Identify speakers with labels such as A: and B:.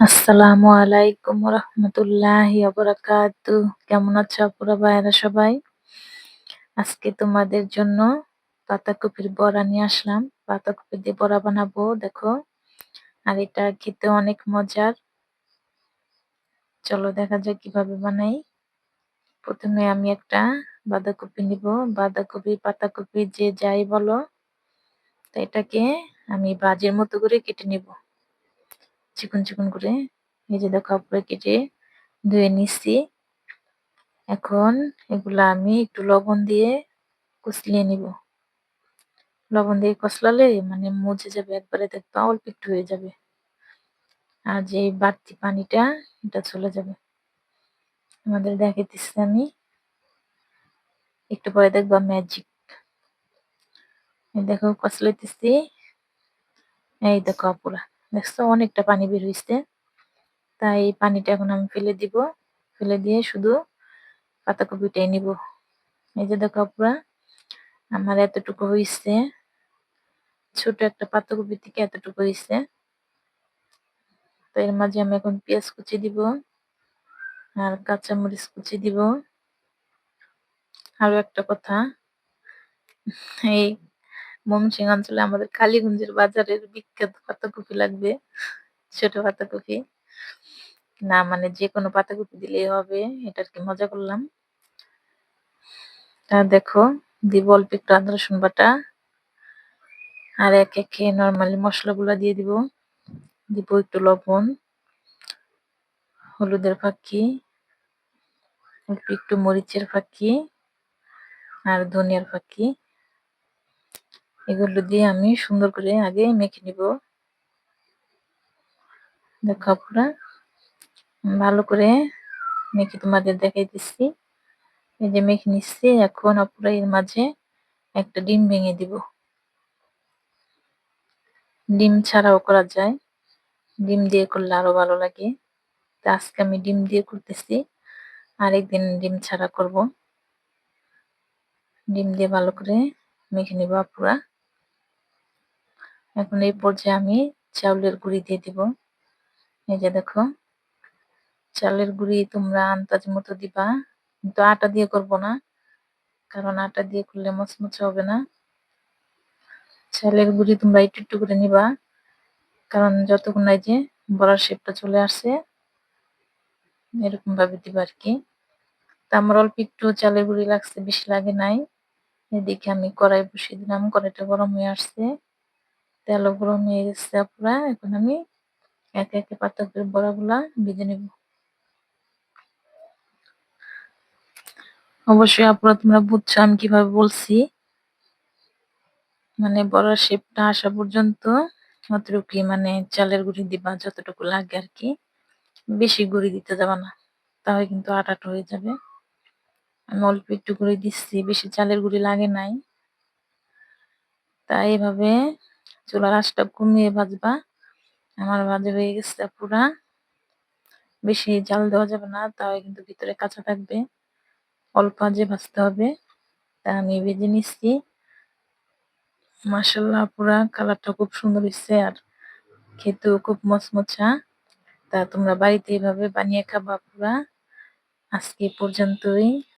A: আসসালামু আলাইকুম রহমতুল্লাহি বারাকাতু। কেমন আছো আপুরা ভাইয়ারা সবাই? আজকে তোমাদের জন্য পাতাকপির বড়া নিয়ে আসলাম। পাতাকপি দিয়ে বড়া বানাবো, দেখো। আর এটা খেতে অনেক মজার। চলো দেখা যাক কীভাবে বানাই। প্রথমে আমি একটা বাঁধাকপি নিব। বাঁধাকপি, পাতাকপি, যে যাই বলো, তো এটাকে আমি বাজের মতো করে কেটে নিব। চিকন চিকন করে এই যে দেখো উপরে কেটে ধুয়ে নিচ্ছি। এখন এগুলা আমি একটু লবণ দিয়ে কুচলিয়ে নিব। লবণ দিয়ে কষলালে মানে মুছে যাবে, একবারে দেখবা অল্প একটু হয়ে যাবে। আর যে বাড়তি পানিটা, এটা চলে যাবে। আমাদের দেখে দেখাইতেছি আমি। একটু পরে দেখবা ম্যাজিক দেখো, কষলাইতেছি। এই দেখো আপুরা। দেখছ, অনেকটা পানি বের হয়েছে তাই পানিটা এখন আমি ফেলে দিব। ফেলে দিয়ে শুধু পাতাকপিটাই নিব। এই যে দেখো আপুরা, আমার এতটুকু হয়েছে ছোট একটা পাতাকপি থেকে এতটুকু হয়েছে তো এর মাঝে আমি এখন পেঁয়াজ কুচি দিব আর কাঁচামরিচ কুচি দিব। আরও একটা কথা, এই ময়মনসিংহ অঞ্চলে আমাদের কালীগঞ্জের বাজারের বিখ্যাত পাতাকপি লাগবে, ছোট পাতাকপি। না মানে যে কোনো পাতাকপি দিলেই হবে, এটা আর কি মজা করলাম। তা দেখো, দিব অল্প একটু আদা, রসুন বাটা। আর এক একে নর্মালি মশলাগুলো দিয়ে দিব। দিব একটু লবণ, হলুদের ফাঁকি, অল্প একটু মরিচের ফাঁকি, আর ধনিয়ার ফাঁকি। এগুলো দিয়ে আমি সুন্দর করে আগে মেখে নিব। দেখো আপনারা ভালো করে মেখে তোমাদের দেখাই দিচ্ছি। এই যে মেখে নিচ্ছি, এখন আপনারা এর মাঝে একটা ডিম ভেঙে দিব। ডিম ছাড়াও করা যায়। ডিম দিয়ে করলে আরও ভালো লাগে। তো আজকে আমি ডিম দিয়ে করতেছি, আরেকদিন ডিম ছাড়া করব। ডিম দিয়ে ভালো করে মেখে নিব আপুরা। এখন এই পর্যায়ে আমি চাউলের গুঁড়ি দিয়ে দিব। এই যে দেখো চালের গুঁড়ি তোমরা আন্দাজ মতো দিবা। কিন্তু আটা দিয়ে করব না, কারণ আটা দিয়ে করলে মচমচে হবে না। চালের গুঁড়ি তোমরা একটু একটু করে নিবা, কারণ যতক্ষণ নাই যে বড়ার শেপটা চলে আসে, এরকম ভাবে দিবা আর কি। তা আমার অল্প একটু চালের গুঁড়ি লাগছে, বেশি লাগে নাই। এদিকে আমি কড়াই বসিয়ে দিলাম, কড়াইটা গরম হয়ে আসছে। তেল গরম হয়ে গেছে পুরা এখন আমি একে একে পাতা করে বড়াগুলা ভেজে নেব। অবশ্যই আপনারা তোমরা বুঝছ আমি কীভাবে বলছি। মানে বড়ার শেপটা আসা পর্যন্ত অতটুকু মানে চালের গুঁড়ি দিবা যতটুকু লাগে আর কি। বেশি গুঁড়ি দিতে যাবা না, তাহলে কিন্তু আটাট হয়ে যাবে। আমি অল্প একটু গুঁড়ি দিচ্ছি, বেশি চালের গুঁড়ি লাগে নাই। তাই এভাবে চুলার আঁচটা কমিয়ে ভাজবা। আমার ভাজা হয়ে গেছে পুরা। বেশি জাল দেওয়া যাবে না, তাও কিন্তু ভিতরে কাঁচা থাকবে। অল্প আজে ভাজতে হবে। তা আমি ভেজে নিচ্ছি। মাসাল্লাহ পুরা কালারটা খুব সুন্দর হয়েছে আর খেতেও খুব মচমচা। তা তোমরা বাড়িতে এভাবে বানিয়ে খাবা পুরা। আজকে পর্যন্তই।